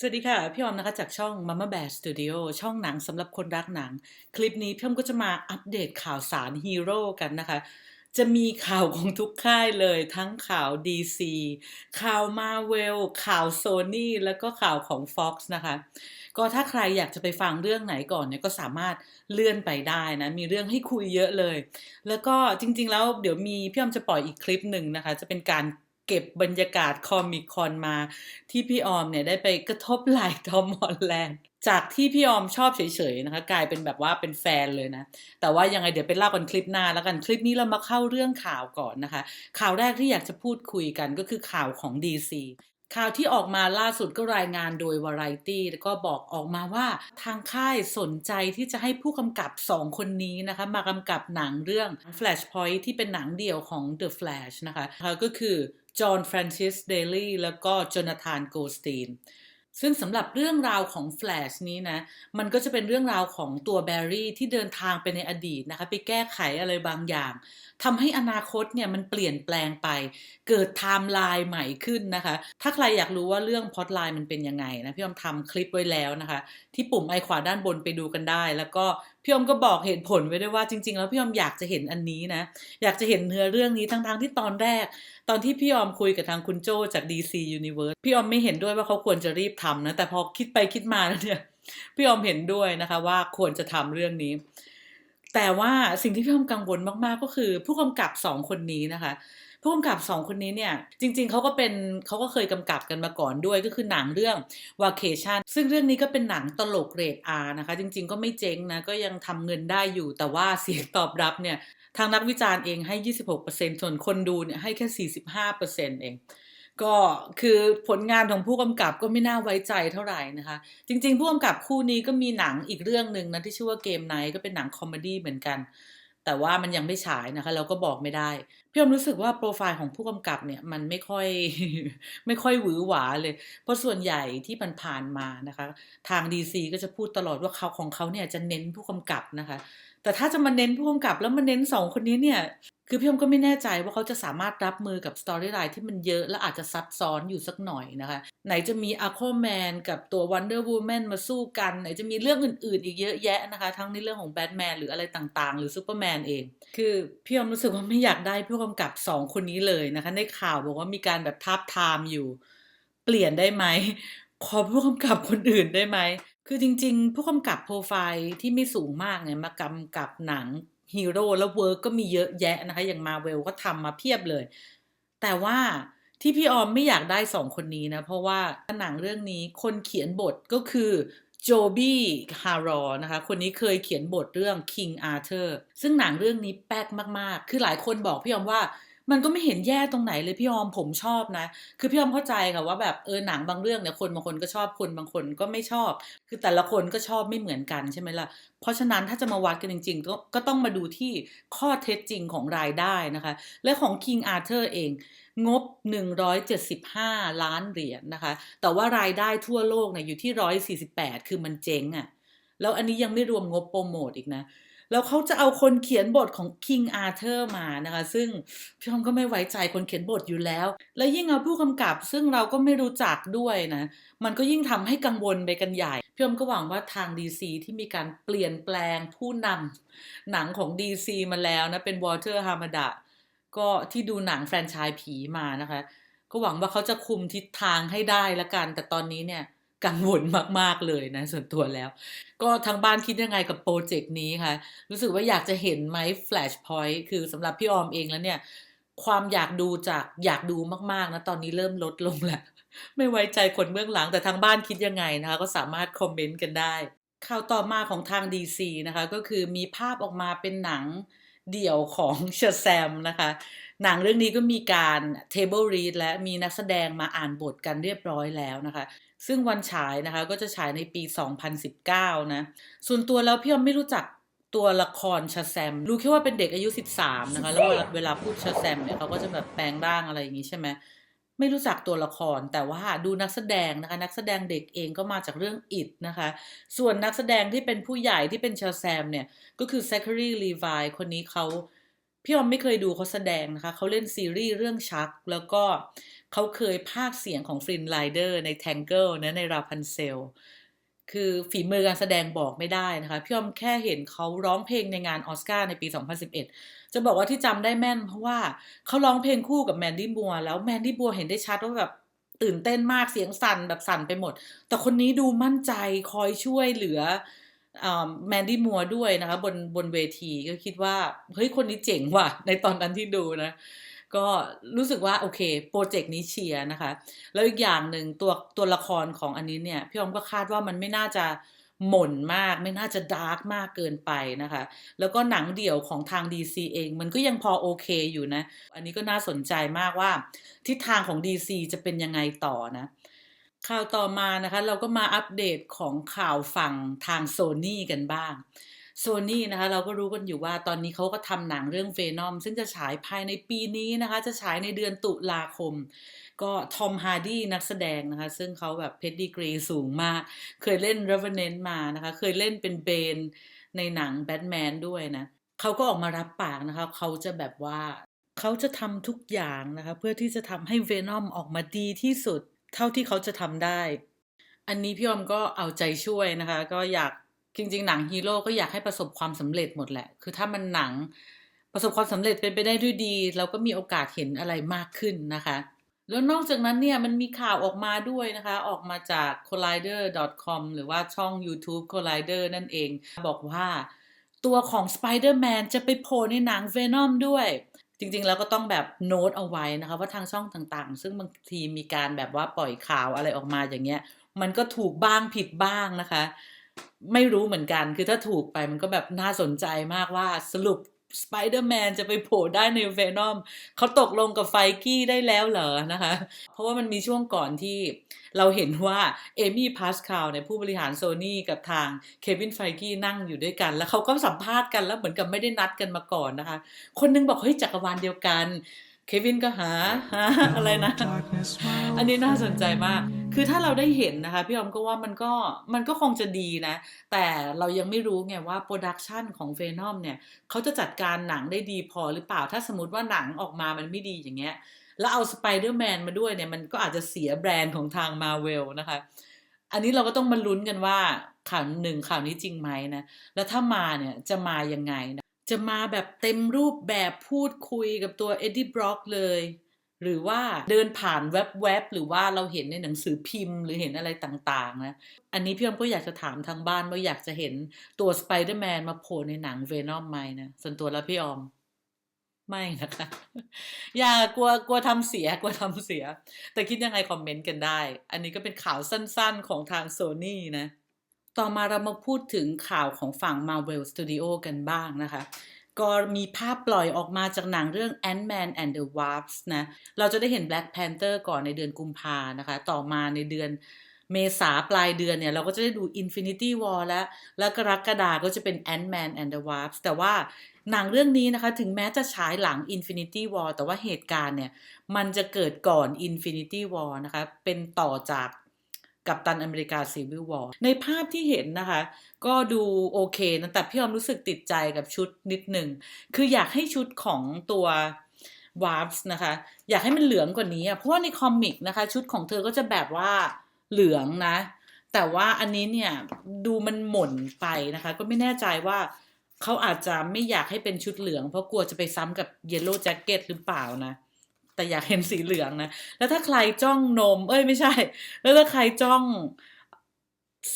สวัสดีค่ะ พี่ออมนะคะ จากช่อง Mama Bear Studio ช่องหนังสำหรับคนรักหนัง คลิปนี้พี่ออมก็จะมาอัปเดตข่าวสารฮีโร่กันนะคะ จะมีข่าวของทุกค่ายเลยทั้งข่าว DC ข่าว Marvel ข่าว Sony แล้วก็ข่าวของ Fox นะคะ ก็ถ้าใครอยากจะไปฟังเรื่องไหนก่อนเนี่ยก็สามารถเลื่อนไปได้นะ มีเรื่องให้คุยเยอะเลย แล้วก็จริงๆแล้วเดี๋ยวมีพี่ออมจะปล่อยอีกคลิปหนึ่งนะคะ จะเป็นการ เก็บบรรยากาศคอมิคอนมา ที่พี่ออมเนี่ยได้ไปกระทบไหล่ทอมฮอลแลนด์จากที่พี่ออมชอบเฉยๆนะคะ กลายเป็นแบบว่าเป็นแฟนเลยนะ แต่ว่ายังไงเดี๋ยวไปเล่ากันคลิปหน้าแล้วกันคลิปนี้เรามาเข้าเรื่องข่าวก่อนนะคะ ข่าวแรกที่อยากจะพูดคุยกันก็คือข่าวของ DC ข่าวที่ออกมาล่าสุดก็รายงานโดย Variety แล้วก็บอกออกมาว่าทางค่ายสนใจที่จะให้ผู้กำกับ2คนนี้นะคะ มากำกับหนังเรื่อง Flashpoint ที่เป็นหนังเดี่ยวของ The Flash นะคะก็คือจอห์นฟรานซิสเดลี่แล้วก็โจนาธานโกสตีน ซึ่งสำหรับเรื่องราวของ Flash นี้นะ มันก็จะเป็นเรื่องราวของตัวแบร์รี่ที่เดินทางไปในอดีตนะคะ ไปแก้ไขอะไรบางอย่างทำให้อนาคตเนี่ยมันเปลี่ยนแปลงไป เกิดไทม์ไลน์ใหม่ขึ้นนะคะ ถ้าใครอยากรู้ว่าเรื่องพอดไลน์มันเป็นยังไงนะ พี่อมทำคลิปไว้แล้วนะคะ ที่ปุ่มไอขวาด้านบนไปดูกันได้ แล้วก็พี่อมก็บอกเหตุผลไว้ด้วยว่าจริง ๆ แล้วพี่อมอยากจะเห็นอันนี้นะ อยากจะเห็นเนื้อเรื่องนี้ทั้งๆที่ตอนแรก ตอนที่พี่อมคุยกับทางคุณโจจาก DC Universe พี่ออมไม่เห็นด้วยว่าเขาควรจะรีบทำนะ แต่พอคิดไปคิดมาแล้วเนี่ยพี่ออมเห็นด้วยนะคะว่าควรจะทำเรื่องนี้ แต่ว่าสิ่งที่พี่ออมกังวลมากๆก็คือ ผู้กำกับสองคนนี้นะคะ ผู้กำกับสองคนนี้เนี่ย จริง ๆเขาก็เป็นเขาก็เคยกำกับกันมาก่อนด้วยก็คือหนังเรื่อง Vacation ซึ่งเรื่องนี้ก็เป็นหนังตลกเรท R นะคะ จริง ๆ ก็ไม่เจ๊งนะก็ยังทำเงินได้อยู่ แต่ว่าเสียงตอบรับเนี่ยทางนักวิจารณ์เองให้ 26%ส่วนคนดูเนี่ยให้แค่ 45%เอง ก็คือผลงานของผู้กำกับก็ไม่น่าไว้ใจเท่าไหร่นะคะ จริงๆ ผู้กำกับคู่นี้ก็มีหนังอีกเรื่องหนึ่งนะที่ชื่อว่าเกมไนก็เป็นหนังคอมเมดี้เหมือนกัน แต่ว่ามันยังไม่ฉายนะคะ เราก็บอกไม่ได้ พี่อมรู้สึกว่าโปรไฟล์ของผู้กำกับเนี่ยมันไม่ค่อยไม่ค่อยหวือหวาเลย เพราะส่วนใหญ่ที่มันผ่านมานะคะ ทาง DC ก็จะพูดตลอดว่าเขาของเขาเนี่ยจะเน้นผู้กำกับนะคะ แต่ถ้าจะมาเน้นผู้กำกับแล้วมาเน้นสองคนนี้เนี่ย คือพี่อมก็ไม่แน่ใจว่าเขาจะสามารถรับมือกับสตอรี่ไลน์ที่มันเยอะและอาจจะซับซ้อนอยู่สักหน่อยนะคะ ไหนจะมี Aquaman กับตัว Wonder Woman มนมาสู้กัน ไหนจะมีเรื่องอื่นๆ อีกเยอะแยะนะคะ ทั้งในเรื่องของแบทแมนหรืออะไรต่างๆ หรือซูเปอร์แมนเอง คือพี่อมรู้สึกว่าไม่อยากได้ผู้กำกับสองคนนี้เลยนะคะ ในข่าวบอกว่ามีการแบบทับทามอยู่ เปลี่ยนได้ไหมขอผู้กำกับคนอื่นได้ไหม คือจริงๆ ผู้กำกับโปรไฟล์ที่ไม่สูงมากเนี่ยมากำกับหนังฮีโร่แล้วเวิร์กก็มีเยอะแยะนะคะ อย่างมาเวลก็ทำมาเพียบเลย แต่ว่าที่พี่ออมไม่อยากได้สองคนนี้นะ เพราะว่าหนังเรื่องนี้คนเขียนบทก็คือโจบี้ฮารอนะคะ คนนี้เคยเขียนบทเรื่อง King Arthur ซึ่งหนังเรื่องนี้แป๊กมาก ๆ คือหลายคนบอกพี่ออมว่า มันก็ไม่เห็นแย่ตรงไหนเลยพี่ออมผมชอบนะ คือพี่ออมเข้าใจค่ะว่าแบบเออหนังบางเรื่องเนี่ยคนบางคนก็ชอบคนบางคนก็ไม่ชอบ คือแต่ละคนก็ชอบไม่เหมือนกันใช่ไหมล่ะ เพราะฉะนั้นถ้าจะมาวัดกันจริง ๆ ก็ก็ต้องมาดูที่ข้อเท็จจริงของรายได้นะคะ และของ King Arthur เองงบ 175 ล้านเหรียญนะคะ แต่ว่ารายได้ทั่วโลกเนี่ยอยู่ที่ 148 คือมันเจ๊งอะ่ะ แล้วอันนี้ยังไม่รวมงบโปรโมทอีกนะ แล้วเขาจะเอาคนเขียนบทของ King Arthur มานะคะ ซึ่งพี่อมก็ไม่ไว้ใจคนเขียนบทอยู่แล้ว แล้วยิ่งเอาผู้กำกับ ซึ่งเราก็ไม่รู้จักด้วยนะ มันก็ยิ่งทำให้กังวลไปกันใหญ่ พี่อมก็หวังว่าทาง DC ที่มีการเปลี่ยนแปลงผู้นำหนังของ DC มาแล้วนะ เป็น Walter Hamada ก็ที่ดูหนังแฟรนไชส์ผีมานะคะ ก็หวังว่าเขาจะคุมทิศทางให้ได้ละกัน แต่ตอนนี้เนี่ย กังวลมาก ๆ เลยนะ ส่วนตัวแล้ว ก็ทางบ้านคิดยังไงกับโปรเจกต์นี้คะรู้สึกว่าอยากจะเห็นไหม Flashpoint คือสำหรับพี่ออมเองแล้วเนี่ย ความอยากดูจากอยากดูมาก ๆ นะ ตอนนี้เริ่มลดลงแล้ว ไม่ไว้ใจคนเบื้องหลังแต่ทางบ้านคิดยังไงนะคะ ก็สามารถคอมเมนต์กันได้ข่าวต่อมาของทาง DC นะคะ ก็คือมีภาพออกมาเป็นหนังเดี่ยวของเชอร์แซมนะคะ หนังเรื่องนี้ก็มีการ table read และมีนักแสดงมาอ่านบทกันเรียบร้อยแล้วนะคะ ซึ่งวันฉายนะคะก็จะฉายในปี 2019 นะ ส่วนตัวแล้วพี่ออมไม่รู้จักตัวละครชาแซม รู้แค่ว่าเป็นเด็กอายุ 13 นะคะ แล้วเวลาพูดชาแซมเนี่ยเขาก็จะแบบแปลงร่างอะไรอย่างงี้ใช่ไหมไม่รู้จักตัวละครแต่ว่าดูนักแสดงนะคะ นักแสดงเด็กเองก็มาจากเรื่องอิดนะคะ ส่วนนักแสดงที่เป็นผู้ใหญ่ที่เป็นชาแซมเนี่ย ก็คือ Zachary Levi คนนี้เขา พี่ออมไม่เคยดูเขาแสดงนะคะ เขาเล่นซีรีส์เรื่องชัก แล้วก็เขาเคยพากเสียงของฟรินไลเดอร์ใน Tangle นะในราพันเซล คือฝีมือการแสดงบอกไม่ได้นะคะ พี่ออมแค่เห็นเขาร้องเพลงในงานออสการ์ในปี 2011 จะบอกว่าที่จำได้แม่นเพราะว่าเขาร้องเพลงคู่กับแมนดี้บัวแล้วแมนดี้บัวเห็นได้ชัดว่าแบบตื่นเต้นมากเสียงสั่นแบบสั่นไปหมด แต่คนนี้ดูมั่นใจคอยช่วยเหลือ แมนดี้มัวด้วยนะคะบนบนเวทีก็คิดว่า เฮ้ย คนนี้เจ๋งว่ะ ในตอนนั้นที่ดูนะ ก็รู้สึกว่า โอเค โปรเจกต์นี้เชียร์นะคะ แล้วอีกอย่างหนึ่งตัวตัวละครของอันนี้เนี่ย พี่อมก็คาดว่ามันไม่น่าจะหม่นมากไม่น่าจะดาร์กมากเกินไปนะคะ แล้วก็หนังเดี่ยวของทาง DC เอง มันก็ยังพอโอเคอยู่นะ อันนี้ก็น่าสนใจมากว่า ทิศทางของ DC จะเป็นยังไงต่อนะ ข่าวต่อมานะคะเราก็มาอัปเดตของข่าวฝั่งทางโซนี่กันบ้างโซนี่นะคะเราก็รู้กันอยู่ว่าตอนนี้เขาก็ทำหนังเรื่องเวนอมซึ่งจะฉายภายในปีนี้นะคะ จะฉายในเดือนตุลาคม ก็ทอมฮาร์ดี้นักแสดงนะคะ ซึ่งเขาแบบเพดดีกรีสูงมาก เคยเล่น Revenant มานะคะ เคยเล่นเป็นเบนในหนังแบทแมนด้วยนะเขาก็ออกมารับปากนะคะ เขาจะแบบว่าเขาจะทำทุกอย่างนะคะ เพื่อที่จะทำให้เวนอมออกมาดีที่สุด เท่าที่เขาจะทำได้ อันนี้พี่อมก็เอาใจช่วยนะคะ ก็อยากจริง ๆ หนังฮีโร่ก็อยากให้ประสบความสำเร็จหมดแหละ คือถ้ามันหนังประสบความสำเร็จเป็นไปได้ด้วยดี เราก็มีโอกาสเห็นอะไรมากขึ้นนะคะ แล้วนอกจากนั้นเนี่ยมันมีข่าวออกมาด้วยนะคะ ออกมาจาก collider.com หรือว่าช่อง YouTube collider นั่นเอง บอกว่าตัวของ Spider-Man จะไปโผล่ในหนัง Venom ด้วย จริงๆแล้วก็ต้องแบบโน้ตเอาไว้นะคะว่าทางช่องต่างๆ ซึ่งบางทีมีการแบบว่าปล่อยข่าวอะไรออกมาอย่างเงี้ย มันก็ถูกบ้างผิดบ้างนะคะ ไม่รู้เหมือนกันคือถ้าถูกไปมันก็แบบน่าสนใจมากว่าสรุป สไปเดอร์แมนจะไปโผล่ได้ในเวนอมเขาตกลงกับไฟกี้ได้แล้วเหรอนะคะ เพราะว่ามันมีช่วงก่อนที่เราเห็นว่าเอมี่พาสคาลเนี่ยผู้บริหารโซนี่กับทางเควินไฟกี้นั่งอยู่ด้วยกัน แล้วเขาก็สัมภาษณ์กันแล้วเหมือนกับไม่ได้นัดกันมาก่อนนะคะ คนนึงบอกเฮ้ยจักรวาลเดียวกัน เควินก็หาหาอะไรนะ อันนี้น่าสนใจมาก คือถ้าเราได้เห็นนะคะ พี่อมก็ว่ามันก็มันก็คงจะดีนะ แต่เรายังไม่รู้ไงว่าโปรดักชันของเฟนอมเนี่ยเขาจะจัดการหนังได้ดีพอหรือเปล่า ถ้าสมมติว่าหนังออกมามันไม่ดีอย่างเงี้ย แล้วเอาสไปเดอร์แมนมาด้วยเนี่ย มันก็อาจจะเสียแบรนด์ของทางมาเวลนะคะ อันนี้เราก็ต้องมาลุ้นกันว่าข่าวหนึ่งข่าวนี้จริงไหมนะ แล้วถ้ามาเนี่ยจะมายังไงนะ จะมาแบบเต็มรูปแบบพูดคุยกับตัวเอ็ดดี้บล็อกเลย หรือว่าเดินผ่านแว็บๆหรือว่าเราเห็นในหนังสือพิมพ์ หรือเห็นอะไรต่างๆนะอันนี้พี่อมก็อยากจะถามทางบ้านว่าอยากจะเห็นตัวสไปเดอร์แมนมาโผล่ในหนังเวนอมไหมนะส่วนตัวแล้วพี่ออมไม่นะคะ อย่ากลัวกลัวทำเสียกลัวทำเสีย แต่คิดยังไงคอมเมนต์กันได้ อันนี้ก็เป็นข่าวสั้นๆของทางโซนี่นะ ต่อมาเรามาพูดถึงข่าวของฝั่ง Marvel Studio กันบ้างนะคะ ก็มีภาพปล่อยออกมาจากหนังเรื่อง Ant-Man and the Wasp นะ เราจะได้เห็น Black Panther ก่อนในเดือนกุมภานะคะ ต่อมาในเดือนเมษาปลายเดือนเนี่ย เราก็จะได้ดู Infinity War แล้ว แล้วกรกฎาก็จะเป็น Ant-Man and the Wasp แต่ว่าหนังเรื่องนี้นะคะ ถึงแม้จะฉายหลัง Infinity War แต่ว่าเหตุการณ์เนี่ย มันจะเกิดก่อน Infinity War นะคะ เป็นต่อจาก กับตันอเมริกาซีวิลวอร์ในภาพที่เห็นนะคะ ก็ดูโอเคนะแต่พี่อมรู้สึกติดใจกับชุดนิดหนึ่ง คืออยากให้ชุดของตัววาร์ฟส์นะคะ อยากให้มันเหลืองกว่านี้เพราะว่าในคอมิกนะคะ ชุดของเธอก็จะแบบว่าเหลืองนะ แต่ว่าอันนี้เนี่ยดูมันหม่นไปนะคะ ก็ไม่แน่ใจว่าเขาอาจจะไม่อยากให้เป็นชุดเหลือง เพราะกลัวจะไปซ้ำกับเยลโล่แจ็คเก็ตหรือเปล่านะ แต่อยากเห็นสีเหลืองนะ แล้วถ้าใครจ้องนม เอ้ยไม่ใช่ แล้วถ้าใครจ้อง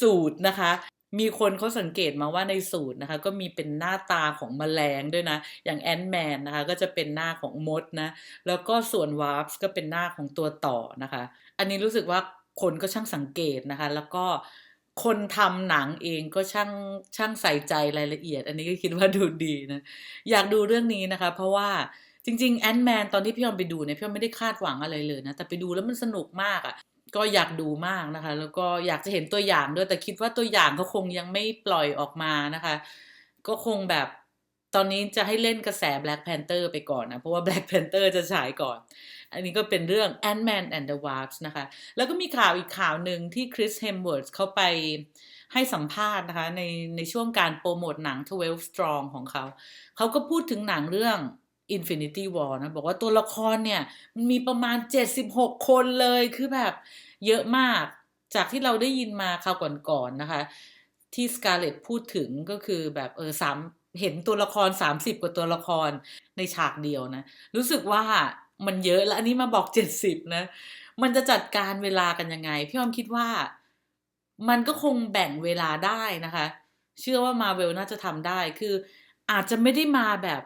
สูตรนะคะ มีคนเขาสังเกตมาว่าในสูตรนะคะ ก็มีเป็นหน้าตาของแมลงด้วยนะ อย่างแอนแมนนะคะ ก็จะเป็นหน้าของมดนะ แล้วก็ส่วนวาร์ฟก็เป็นหน้าของตัวต่อนะคะ อันนี้รู้สึกว่าคนก็ช่างสังเกตนะคะ แล้วก็คนทำหนังเองก็ช่างช่างใส่ใจรายละเอียด อันนี้ก็คิดว่าดูดีนะ อยากดูเรื่องนี้นะคะ เพราะว่า จริงๆแอนแมนตอนที่พี่ยอมไปดูเนี่ยพี่ยอมไม่ได้คาดหวังอะไรเลยนะ แต่ไปดูแล้วมันสนุกมากอะ่ะก็อยากดูมากนะคะ แล้วก็อยากจะเห็นตัวอย่างด้วยแต่คิดว่าตัวอย่างเขาคงยังไม่ปล่อยออกมานะคะ ก็คงแบบตอนนี้จะให้เล่นกระแส Black Panther ไปก่อนนะ เพราะว่า Black Panther จะฉายก่อน อันนี้ก็เป็นเรื่อง Ant-Man and the Wasp นะคะ แล้วก็มีข่าวอีกข่าวหนึ่งที่คริสเฮมเวิร์ดเขาไปให้สัมภาษณ์นะคะ ในในช่วงการโปรโมทหนัง 12 Strong ของเขา เขาก็พูดถึงหนังเรื่อง Infinity War นะ บอกว่าตัวละครเนี่ยมันมีประมาณ 76 คนเลยคือแบบเยอะมากจากที่เราได้ยินมาคราวก่อนๆนะคะ ที่ Scarlett พูดถึงก็คือแบบเออสามเห็นตัวละคร 30 กว่าตัวละครในฉากเดียวนะ รู้สึกว่ามันเยอะแล้วอันนี้มาบอก 70 นะ มันจะจัดการเวลากันยังไง พี่อ้อมคิดว่ามันก็คงแบ่งเวลาได้นะคะ เชื่อว่า Marvel น่าจะทำได้คืออาจจะไม่ได้มาแบบ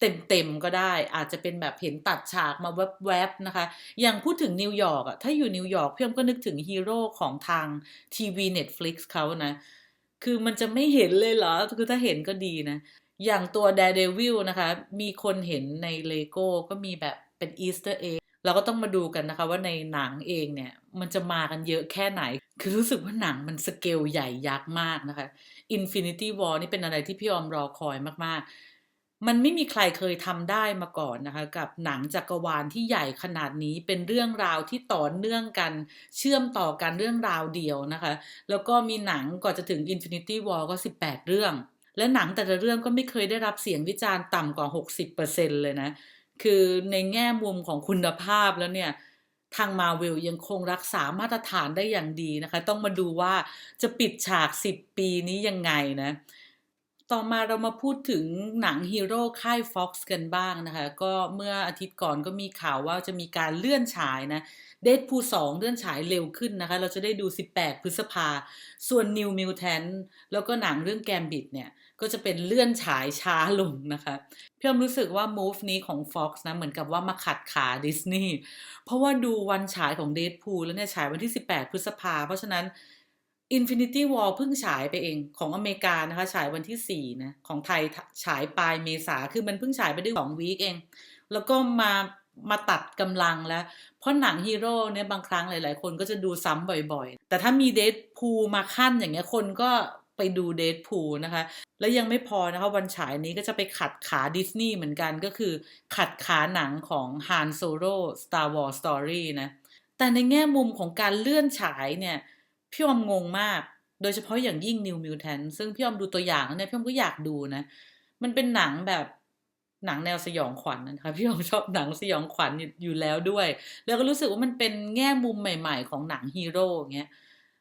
เต็มๆก็ได้ อาจจะเป็นแบบเห็นตัดฉากมาแวบๆนะคะ อย่างพูดถึงนิวยอร์กอะถ้าอยู่นิวยอร์กพี่อ้อมก็นึกถึงฮีโร่ของทางทีวี Netflix เขานะ คือมันจะไม่เห็นเลยเหรอ คือถ้าเห็นก็ดีนะ อย่างตัว Daredevil นะคะ มีคนเห็นใน Lego ก็มีแบบเป็น Easter egg เราก็ต้องมาดูกันนะคะว่าในหนังเองเนี่ยมันจะมากันเยอะแค่ไหน คือรู้สึกว่าหนังมันสเกลใหญ่ยักษ์มากนะคะ Infinity War นี่เป็นอะไรที่พี่ออมรอคอยมากๆ มันไม่มีใครเคยทำได้มาก่อนนะคะ กับหนังจักรวาลที่ใหญ่ขนาดนี้เป็นเรื่องราวที่ต่อเนื่องกัน เชื่อมต่อกันเรื่องราวเดียวนะคะ แล้วก็มีหนังก่อนจะถึง Infinity War ก็ 18 เรื่อง และหนังแต่ละเรื่องก็ไม่เคยได้รับเสียงวิจารณ์ต่ำกว่า 60%เลยนะ คือในแง่มุมของคุณภาพแล้วเนี่ยทาง Marvel ยังคงรักษามาตรฐานได้อย่างดีนะคะ ต้องมาดูว่าจะปิดฉาก 10 ปีนี้ยังไงนะ ต่อมาเรามาพูดถึงหนังฮีโร่ค่าย Fox กันบ้างนะคะ ก็เมื่ออาทิตย์ก่อนก็มีข่าวว่าจะมีการเลื่อนฉายนะ Deadpool 2เลื่อนฉายเร็วขึ้นนะคะ เราจะได้ดู 18 พฤษภา ส่วน New Mutant แล้วก็หนังเรื่อง Gambit เนี่ย ก็จะเป็นเลื่อนฉายช้าลงนะคะพี่อมรู้สึกว่า move นี้ของ Fox นะ เหมือนกับว่ามาขัดขาดิสนีย์เพราะว่าดูวันฉายของ Deadpool แล้วเนี่ยฉายวันที่ 18 พฤษภา เพราะฉะนั้น Infinity War เพิ่งฉายไปเองของอเมริกานะคะ ฉายวันที่ 4 นะ ของไทยฉายปลายเมษาคือมันเพิ่งฉายไปได้2วีคเอง แล้วก็มามาตัดกำลังแล้ว เพราะหนังฮีโร่เนี่ยบางครั้งหลาย ๆ คนก็จะดูซ้ำบ่อย ๆ แต่ถ้ามีเด p พูมาขั้นอย่างเงี้ยคนก็ไปดูเด p พูนะคะ แล้วยังไม่พอนะคะ วันฉายนี้ก็จะไปขัดขาดิสนีย์เหมือนกันก็คือขัดขาหนังของ Han Solo Star Wars Story นะ แต่ในแง่มุมของการเลื่อนฉายเนี่ย พี่อมงงมาก โดยเฉพาะอย่างยิ่ง New Mutant ซึ่งพี่อมดูตัวอย่างแล้วเนี่ยพี่อมก็อยากดูนะ มันเป็นหนังแบบหนังแนวสยองขวัญนนะคะพี่อมชอบหนังสยองขวัญอยู่แล้วด้วย แล้วก็รู้สึกว่ามันเป็นแง่มุมใหม่ ๆ ของหนังฮีโร่เงี้ย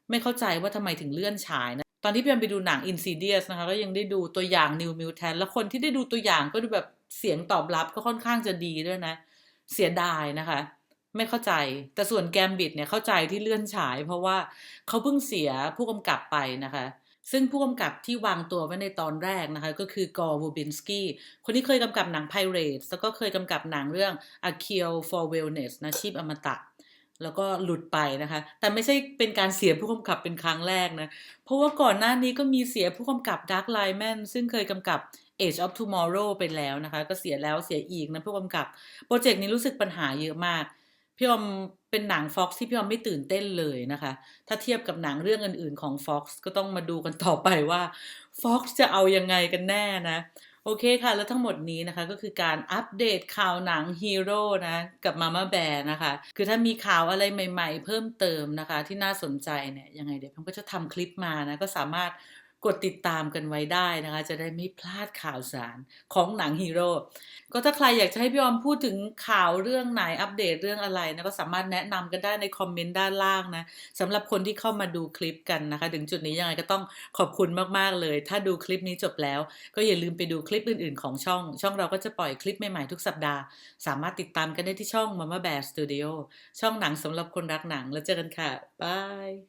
ไม่เข้าใจว่าทำไมถึงเลื่อนฉายนะ ตอนที่พี่อมไปดูหนัง Insidious นะคะก็ยังได้ดูตัวอย่าง New Mutant แล้วคนที่ได้ดูตัวอย่างก็ดูแบบเสียงตอบรับก็ค่อนข้างจะดีด้วยนะ เสียดายนะคะ ไม่เข้าใจ แต่ส่วนแกมบิดเนี่ยเข้าใจที่เลื่อนฉาย เพราะว่าเขาเพิ่งเสียผู้กำกับไปนะคะ ซึ่งผู้กำกับที่วางตัวไว้ในตอนแรกนะคะ ก็คือกอร์วูบินสกี้ คนที่เคยกำกับหนัง Pirates แล้วก็เคยกำกับหนังเรื่อง A Cure for Wellness นะชีพอมตะแล้วก็หลุดไปนะคะ แต่ไม่ใช่เป็นการเสียผู้กำกับเป็นครั้งแรกนะ เพราะว่าก่อนหน้านี้ก็มีเสียผู้กำกับ Dark Lineman ซึ่งเคยกำกับ Age of Tomorrow ไปแล้วนะคะ ก็เสียแล้วเสียอีกนะผู้กำกับ โปรเจกต์นี้รู้สึกปัญหาเยอะมาก พี่อมเป็นหนัง Fox ที่พี่อมไม่ตื่นเต้นเลยนะคะ ถ้าเทียบกับหนังเรื่องอื่นๆของ Fox ก็ต้องมาดูกันต่อไปว่า Fox จะเอายังไงกันแน่นะโอเคค่ะ แล้วทั้งหมดนี้นะคะก็คือการอัปเดตข่าวหนังฮีโร่นะ กับ Mama Bear นะคะ คือถ้ามีข่าวอะไรใหม่ๆ เพิ่มเติมนะคะ ที่น่าสนใจเนี่ยยังไงเดี๋ยวผมก็จะทำคลิปมานะ ก็สามารถ กดติดตามกันไว้ได้นะคะ จะได้ไม่พลาดข่าวสารของหนังฮีโร่ก็ถ้าใครอยากจะให้พี่ออมพูดถึงข่าวเรื่องไหนอัปเดตเรื่องอะไรนะก็สามารถแนะนำกันได้ในคอมเมนต์ด้านล่างนะสำหรับคนที่เข้ามาดูคลิปกันนะคะ ถึงจุดนี้ยังไงก็ต้องขอบคุณมากๆเลย ถ้าดูคลิปนี้จบแล้ว ก็อย่าลืมไปดูคลิปอื่นๆ ของช่อง ช่องเราก็จะปล่อยคลิปใหม่ๆทุกสัปดาห์ สามารถติดตามกันได้ที่ช่อง Mama Bear Studio ช่องหนังสำหรับคนรักหนังแล้วเจอกันค่ะบาย